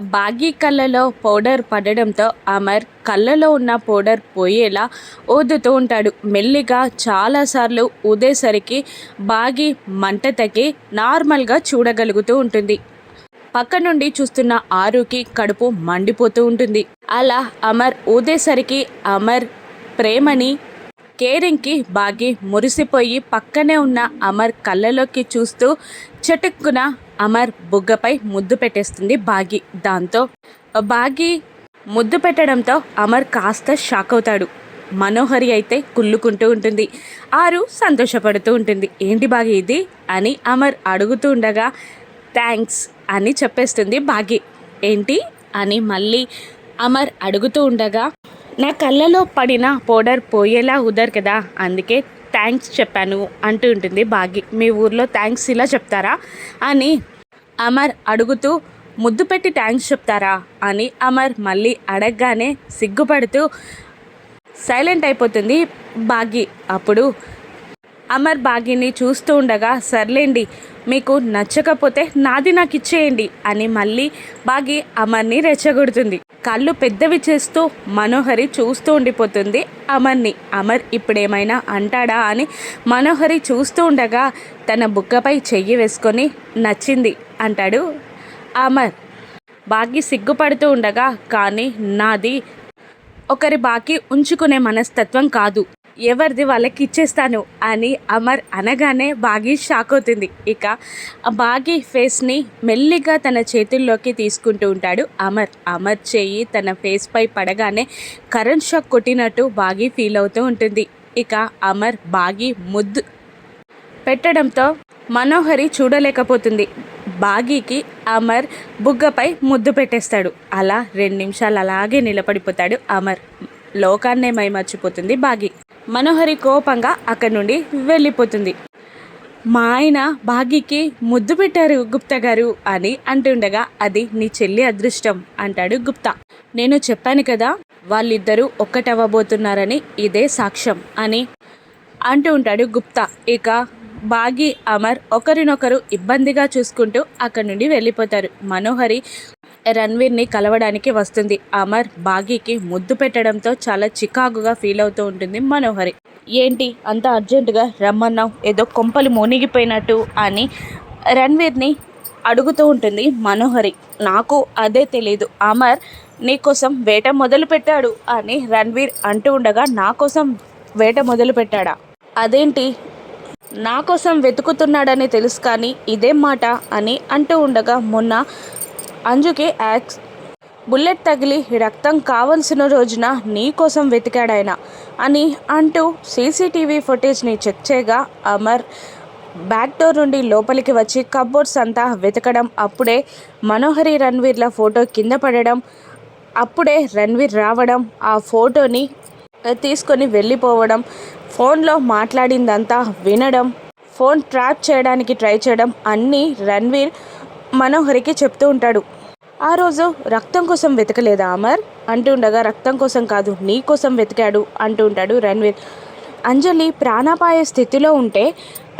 బాగీ కళ్ళలో పౌడర్ పడడంతో అమర్ కళ్ళలో ఉన్న పౌడర్ పోయేలా ఊదుతూ ఉంటాడు. మెల్లిగా చాలాసార్లు ఊదేసరికి బాగి మంట తగ్గి నార్మల్గా చూడగలుగుతూ ఉంటుంది. పక్క నుండి చూస్తున్న ఆరుకి కడుపు మండిపోతూ ఉంటుంది. అలా అమర్ ఊదేసరికి అమర్ ప్రేమని కేరింగ్కి బాగి మురిసిపోయి పక్కనే ఉన్న అమర్ కళ్ళలోకి చూస్తూ చటుక్కున అమర్ బుగ్గపై ముద్దు పెట్టేస్తుంది బాగి దాంతో. బాగి ముద్దు పెట్టడంతో అమర్ కాస్త షాక్ అవుతాడు. మనోహరి అయితే కుళ్ళుకుంటూ ఉంటుంది. ఆరు సంతోషపడుతూ ఉంటుంది. ఏంటి బాగి ఇది? అని అమర్ అడుగుతూ ఉండగా థ్యాంక్స్ అని చెప్పేస్తుంది బాగి. ఏంటి? అని మళ్ళీ అమర్ అడుగుతూ ఉండగా నా కళ్ళలో పడిన పౌడర్ పోయేలా ఉదరు కదా అందుకే థ్యాంక్స్ చెప్పాను అంటూ ఉంటుంది బాగి. మీ ఊర్లో థ్యాంక్స్ ఇలా చెప్తారా? అని అమర్ అడుగుతూ ముద్దు పెట్టి థ్యాంక్స్ చెప్తారా? అని అమర్ మళ్ళీ అడగగానే సిగ్గుపడుతూ సైలెంట్ అయిపోతుంది బాగి. అప్పుడు అమర్ బాగిని చూస్తూ ఉండగా సర్లేండి మీకు నచ్చకపోతే నాది నాకు ఇచ్చేయండి అని మళ్ళీ బాగి అమర్ని రెచ్చగొడుతుంది. కళ్ళు పెద్దవి చేస్తూ మనోహరి చూస్తూ ఉండిపోతుంది. అమర్ని అమర్ ఇప్పుడేమైనా అంటాడా అని మనోహరి చూస్తూ ఉండగా తన బుగ్గపై చెయ్యి వేసుకొని నచ్చింది అంటాడు అమర్. బాకీ సిగ్గుపడుతూ ఉండగా కానీ నాది ఒకరి బాకీ ఉంచుకునే మనస్తత్వం కాదు. ఎవరిది వాళ్ళకి ఇచ్చేస్తాను అని అమర్ అనగానే బాగి షాక్ అవుతుంది. ఇక ఆ బాగి ఫేస్ని మెల్లిగా తన చేతుల్లోకి తీసుకుంటూ ఉంటాడు అమర్. అమర్ చేయి తన ఫేస్పై పడగానే కరెంట్ షాక్ కొట్టినట్టు బాగి ఫీల్ అవుతూ ఉంటుంది. ఇక అమర్ బాగి ముద్దు పెట్టడంతో మనోహరి చూడలేకపోతుంది. బాగీకి అమర్ బుగ్గపై ముద్దు పెట్టేస్తాడు. అలా రెండు నిమిషాలు అలాగే నిలబడిపోతాడు అమర్. లోకాన్నే మై మర్చిపోతుంది బాగి. మనోహరి కోపంగా అక్కడి నుండి వెళ్ళిపోతుంది. మా ఆయన బాగీకి ముద్దు పెట్టారు గుప్తా గారు అని అంటుండగా అది నీ చెల్లి అదృష్టం అంటాడు గుప్తా. నేను చెప్పాను కదా వాళ్ళిద్దరూ ఒక్కటవ్వబోతున్నారని ఇదే సాక్ష్యం అని అంటూ ఉంటాడు గుప్తా. ఇక బాగి అమర్ ఒకరినొకరు ఇబ్బందిగా చూసుకుంటూ అక్కడి నుండి వెళ్ళిపోతారు. మనోహరి రణ్వీర్ని కలవడానికి వస్తుంది. అమర్ బాగీకి ముద్దు పెట్టడంతో చాలా చికాకుగా ఫీల్ అవుతూ ఉంటుంది మనోహరి. ఏంటి? అంత అర్జెంటుగా రమ్మన్నావు ఏదో కొంపలు మునిగిపోయినట్టు అని రణ్వీర్ని అడుగుతూ ఉంటుంది మనోహరి. నాకు అదే తెలియదు అమర్ నీకోసం వేట మొదలు పెట్టాడు అని రణ్వీర్ అంటూ ఉండగా నా కోసం వేట మొదలు పెట్టాడా? అదేంటి? నా కోసం వెతుకుతున్నాడని తెలుసు కానీ ఇదేం మాట అని అంటూ ఉండగా మొన్న అంజుకి యాక్స్ బుల్లెట్ తగిలి రక్తం కావలసిన రోజున నీ కోసం వెతికాడాయన అని అంటూ సీసీటీవీ ఫుటేజ్ని చెక్ చేయగా అమర్ బ్యాక్ డోర్ నుండి లోపలికి వచ్చి కబ్బోర్డ్స్ అంతా వెతకడం అప్పుడే మనోహరి రణ్వీర్ల ఫోటో కింద పడడం అప్పుడే రణ్వీర్ రావడం ఆ ఫోటోని తీసుకొని వెళ్ళిపోవడం ఫోన్లో మాట్లాడిందంతా వినడం ఫోన్ ట్రాప్ చేయడానికి ట్రై చేయడం అన్నీ రణ్వీర్ మనోహరికి చెప్తూ ఉంటాడు. ఆ రోజు రక్తం కోసం వెతకలేదా అమర్ అంటూ ఉండగా రక్తం కోసం కాదు నీ కోసం వెతికాడు అంటూ ఉంటాడు రణ్వీర్. అంజలి ప్రాణాపాయ స్థితిలో ఉంటే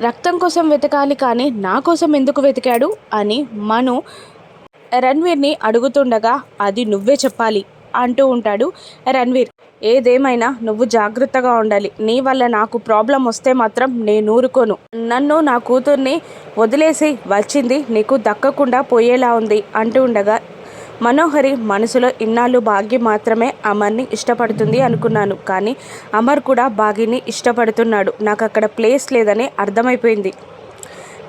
రక్తం కోసం వెతకాలి కానీ నా కోసం ఎందుకు వెతికాడు అని మను రణ్వీర్ని అడుగుతుండగా అది నువ్వే చెప్పాలి అంటూ ఉంటాడు రణ్వీర్. ఏదేమైనా నువ్వు జాగ్రత్తగా ఉండాలి. నీ వల్ల నాకు ప్రాబ్లం వస్తే మాత్రం నేను ఊరుకోను. నన్ను నా కూతుర్ని వదిలేసి వచ్చింది నీకు దక్కకుండా పోయేలా ఉంది అంటూ ఉండగా మనోహరి మనసులో ఇన్నాళ్ళు భాగ్యం మాత్రమే అమర్ని ఇష్టపడుతుంది అనుకున్నాను. కానీ అమర్ కూడా భాగ్యని ఇష్టపడుతున్నాడు. నాకు అక్కడ ప్లేస్ లేదని అర్థమైపోయింది.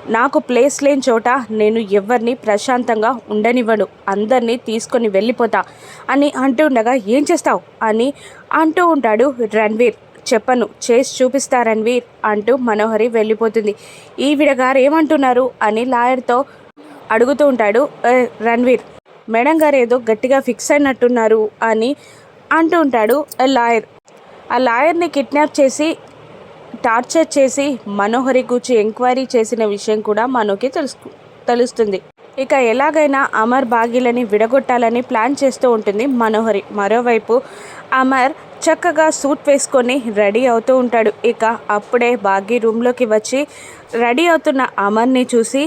నాకు ప్లేస్ లేని చోట నేను ఎవరిని ప్రశాంతంగా ఉండనివ్వను. అందరినీ తీసుకొని వెళ్ళిపోతా అని అంటూ ఉండగా ఏం చేస్తావు? అని అంటూ ఉంటాడు రణ్వీర్. చెప్పను చేసి చూపిస్తా రణ్వీర్ అంటూ మనోహరి వెళ్ళిపోతుంది. ఈవిడ గారు ఏమంటున్నారు? అని లాయర్తో అడుగుతూ ఉంటాడు రణ్వీర్ మేడం గారు ఏదో గట్టిగా ఫిక్స్ అయినట్టున్నారు అని అంటూ ఉంటాడు లాయర్. ఆ లాయర్ని కిడ్నాప్ చేసి టార్చర్ చేసి మనోహరి గురించి ఎంక్వైరీ చేసిన విషయం కూడా మనోకి తెలుసు తెలుస్తుంది. ఇక ఎలాగైనా అమర్ బాగీలని విడగొట్టాలని ప్లాన్ చేస్తూ ఉంటుంది మనోహరి. మరోవైపు అమర్ చక్కగా సూట్ వేసుకొని రెడీ అవుతూ ఉంటాడు. ఇక అప్పుడే బాగీ రూమ్లోకి వచ్చి రెడీ అవుతున్న అమర్ని చూసి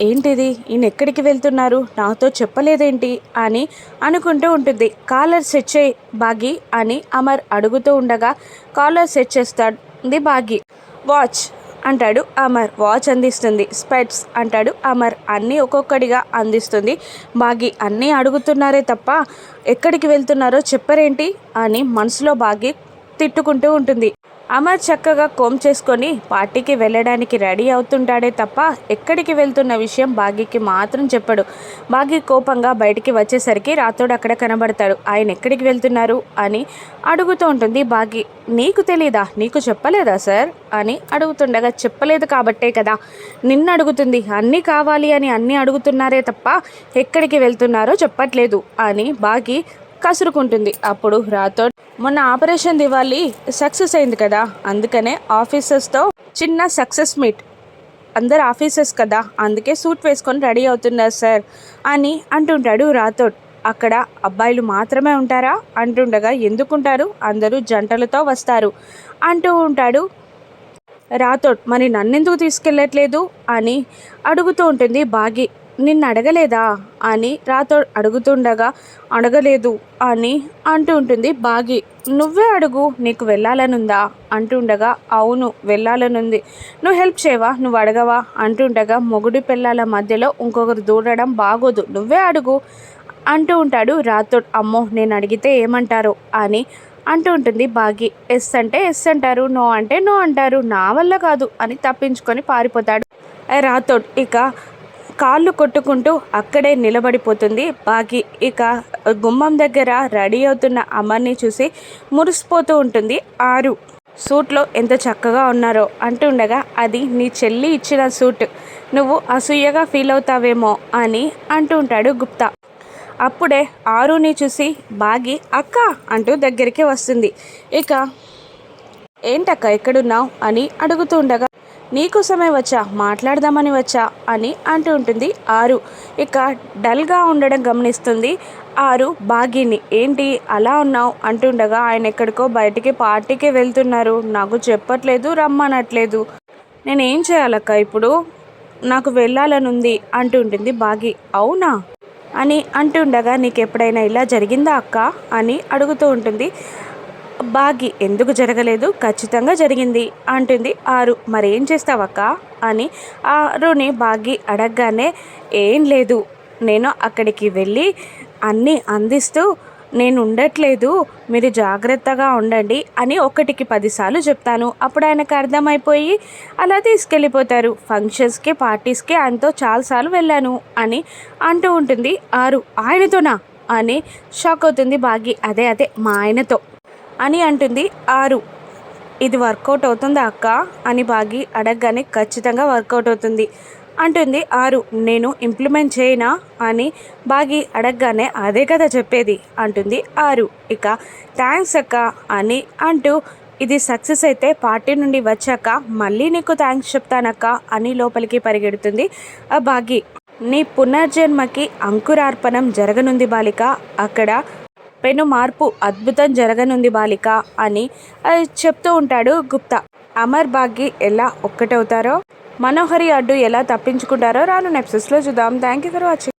ఏంటిది? ఈయన ఎక్కడికి వెళ్తున్నారు? నాతో చెప్పలేదేంటి? అని అనుకుంటూ ఉంటుంది. కాలర్ సెట్ చేయి బాగి అని అమర్ అడుగుతూ ఉండగా కాలర్ సెట్ చేస్తాడు అంది బాగి వాచ్ అంటాడు అమర్. వాచ్ అందిస్తుంది. స్పెట్స్ అంటాడు అమర్. అన్నీ ఒక్కొక్కడిగా అందిస్తుంది. బాగి అన్నీ అడుగుతున్నారే తప్ప ఎక్కడికి వెళ్తున్నారో చెప్పరేంటి అని మనసులో బాగి తిట్టుకుంటూ ఉంటుంది. అమర్ చక్కగా కోమ్ చేసుకొని పార్టీకి వెళ్ళడానికి రెడీ అవుతుంటాడే తప్ప ఎక్కడికి వెళ్తున్న విషయం బాగీకి మాత్రం చెప్పడు. బాగీ కోపంగా బయటికి వచ్చేసరికి రాతోడు అక్కడ కనబడతాడు. ఆయన ఎక్కడికి వెళ్తున్నారు? అని అడుగుతూ ఉంటుంది బాగీ. నీకు తెలీదా? నీకు చెప్పలేదా సార్? అని అడుగుతుండగా చెప్పలేదు కాబట్టే కదా. నిన్ను అడుగుతుంది. అన్నీ కావాలి అని అన్నీ అడుగుతున్నారే తప్ప ఎక్కడికి వెళ్తున్నారో చెప్పట్లేదు. అని బాగి కసురుకుంటుంది. అప్పుడు రాథోడ్ మొన్న ఆపరేషన్ దివాలి సక్సెస్ అయింది కదా అందుకనే ఆఫీసర్స్తో చిన్న సక్సెస్ మీట్. అందరు ఆఫీసర్స్ కదా అందుకే సూట్ వేసుకొని రెడీ అవుతున్నారు సార్ అని అంటుంటాడు రాథోడ్ అక్కడ అబ్బాయిలు మాత్రమే ఉంటారా? అంటుండగా ఎందుకుంటారు? అందరూ జంటలతో వస్తారు అంటూ ఉంటాడు రాథోడ్ మరి నన్నెందుకు తీసుకెళ్ళట్లేదు? అని అడుగుతూ ఉంటుంది బాగి. నిన్ను అడగలేదా అని రాతో అడుగుతుండగా అడగలేదు అని అంటూ ఉంటుంది బాగి. నువ్వే అడుగు నీకు వెళ్ళాలనుందా? అంటుండగా అవును వెళ్ళాలనుంది. నువ్వు హెల్ప్ చేయవా? నువ్వు అడగవా? అంటుండగా మొగుడు పిల్లల మధ్యలో ఇంకొకరు దూడడం బాగోదు. నువ్వే అడుగు అంటూ ఉంటాడు రాతోడ్ అమ్మో నేను అడిగితే ఏమంటారు? అని అంటూ ఉంటుంది బాగి. ఎస్ అంటే ఎస్ అంటారు నో అంటే నో అంటారు. నా వల్ల కాదు అని తప్పించుకొని పారిపోతాడు రాతోడ్ ఇక కాళ్ళు కొట్టుకుంటూ అక్కడే నిలబడిపోతుంది బాగి ఇక గుమ్మం దగ్గర రెడీ అవుతున్న అమర్ని చూసి మురిసిపోతూ ఉంటుంది ఆరు. సూట్లో ఎంత చక్కగా ఉన్నారో అంటుండగా అది నీ చెల్లి ఇచ్చిన సూట్. నువ్వు అసూయగా ఫీల్ అవుతావేమో అని అంటూ ఉంటాడు గుప్తా. అప్పుడే ఆరుని చూసి బాగి అక్క అంటూ దగ్గరికి వస్తుంది. ఇక ఏంటక్క ఎక్కడున్నావు? అని అడుగుతూ ఉండగా నీకోసమే వచ్చా మాట్లాడదామని వచ్చా అని అంటూ ఉంటుంది ఆరు. ఇక డల్గా ఉండడం గమనిస్తుంది ఆరు. బాగిని ఏంటి అలా ఉన్నావు? అంటుండగా ఆయన ఎక్కడికో బయటికి పార్టీకి వెళ్తున్నారు. నాకు చెప్పట్లేదు రమ్మనట్లేదు. నేనేం చేయాలక్క ఇప్పుడు? నాకు వెళ్ళాలనుంది అంటుంటుంది బాగి. అవునా? అని అంటుండగా నీకు ఎప్పుడైనా ఇలా జరిగిందా అక్క? అని అడుగుతూ ఉంటుంది బాగి ఎందుకు జరగలేదు? ఖచ్చితంగా జరిగింది అంటుంది ఆరు. మరేం చేస్తావక్క? అని ఆరుని బాగి అడగగానే ఏం లేదు. నేను అక్కడికి వెళ్ళి అన్నీ అందిస్తూ నేను ఉండట్లేదు. మీరు జాగ్రత్తగా ఉండండి అని ఒకటికి పదిసార్లు చెప్తాను. అప్పుడు ఆయనకు అర్థమైపోయి అలా తీసుకెళ్ళిపోతారు. ఫంక్షన్స్కి పార్టీస్కి ఆయనతో చాలాసార్లు వెళ్ళాను అని అంటూ ఉంటుంది ఆరు. ఆయనతోనా? అని షాక్ అవుతుంది బాగి. అదే అదే మా ఆయనతో. అని అంటుంది ఆరు. ఇది వర్కౌట్ అవుతుందా అక్క అని బాగి అడగగానే ఖచ్చితంగా వర్కౌట్ అవుతుంది అంటుంది ఆరు. నేను ఇంప్లిమెంట్ చేయనా అని బాగి అడగగానే అదే కదా చెప్పేది అంటుంది ఆరు. ఇక థ్యాంక్స్ అక్క అని అంటూ ఇది సక్సెస్ అయితే పార్టీ నుండి వచ్చాక మళ్ళీ నీకు థ్యాంక్స్ చెప్తానక్క అని లోపలికి పరిగెడుతుంది ఆ బాగి. నీ పునర్జన్మకి అంకురార్పణం జరగనుంది బాలిక. అక్కడ పెను మార్పు అద్భుతం జరగనుంది బాలిక అని చెప్తూ ఉంటాడు గుప్తా. అమర్ బాగ్గి ఎలా ఒక్కటవుతారో మనోహరి అడ్డు ఎలా తప్పించుకుంటారో రాను నెప్సెస్లో చూద్దాం. Thank you for watching.